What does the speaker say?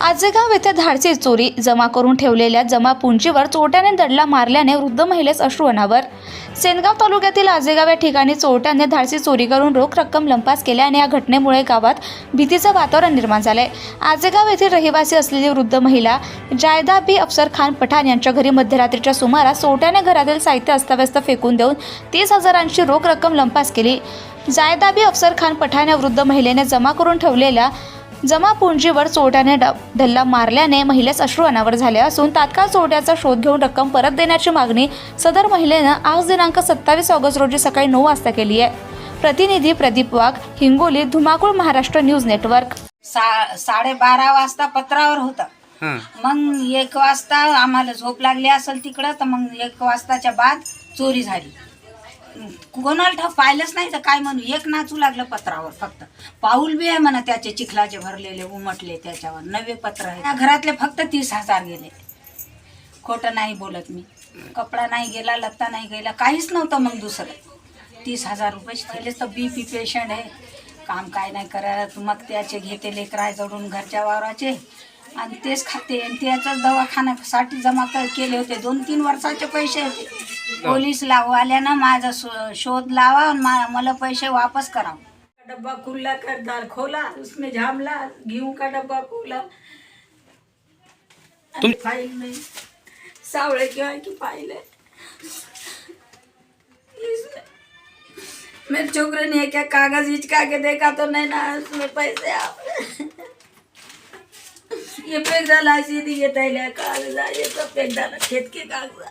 आजेगाव येथे धाडसी चोरी जमा करून ठेवलेल्या जमा पुंजीवर चोरट्याने दडला मारल्याने वृद्ध महिलेस अश्रू अनावर. सेनगाव तालुक्यातील आजेगाव या ठिकाणी चोरट्याने धाडसी चोरी करून रोख रक्कम लंपास केल्याने या घटनेमुळे गावात भीतीचं वातावरण निर्माण झालंय आजेगाव येथील रहिवासी असलेली वृद्ध महिला जायदा बी अफसर खान पठाण यांच्या घरी मध्यरात्रीच्या सुमारास चोरट्याने घरातील साहित्य अस्ताव्यस्त फेकून देऊन तीस हजारांची रोख रक्कम लंपास केली. जायदाबी अफसर खान पठाण या वृद्ध महिलेने जमा करून ठेवलेल्या जमा पुंजीवर चोरट्याने ढल्ला मारल्याने महिलेस अश्रू अनावर झाले असून तात्काळ चोरट्याचा शोध घेऊन रक्कम परत देण्याची मागणी सदर महिलेनं आज दिनांक सत्तावीस ऑगस्ट रोजी सकाळी नऊ वाजता केली आहे. प्रतिनिधी प्रदीप वाघ हिंगोली धुमाकूळ महाराष्ट्र न्यूज नेटवर्क. सा साडेबारा वाजता पत्रावर होतं. हां. मग एक वाजता आम्हाला झोप लागली असेल तिकडं तर मग एक वाजताच्या बाद चोरी झाली. कोणाला ठाव पाहिलंच नाही तर काय म्हणू? एक नाचू लागलं पत्रावर फक्त. पाऊल बी आहे म्हणा त्याचे चिखलाचे भरलेले उमटले त्याच्यावर. नवे पत्र आहे घरातले फक्त तीस हजार गेले. खोटं नाही बोलत मी. कपडा नाही गेला लत्ता नाही गेला काहीच नव्हतं मग दुसरं. तीस हजार रुपये थेलेच तर बी पी पेशंट आहे. काम काय नाही करत. मग त्याचे घेते लेकराय जडून घरच्या वावराचे. आणि तेच खाते. आणि त्याचाच दवाखान्यासाठी जमा केले होते. दोन तीन वर्षाचे पैसे होते. पोलीस लाववाल्यानं माझा शो- शोध लावा आणि मा- मला पैसे वापस करावं डब्बा खुला कर दाल खोला उसमें झामला गेहूं का डब्बा खोला? तुम- फाइल में सावड़े क्या की फाइल है इसमें मेरे छोकरे ने क्या कागज हिचका के देखा तो नहीं ना उसमें पैसे आप ये फेंक डाला सीधी ये थैल्या कागजा ये सब फेंक डाला खेत के कागजा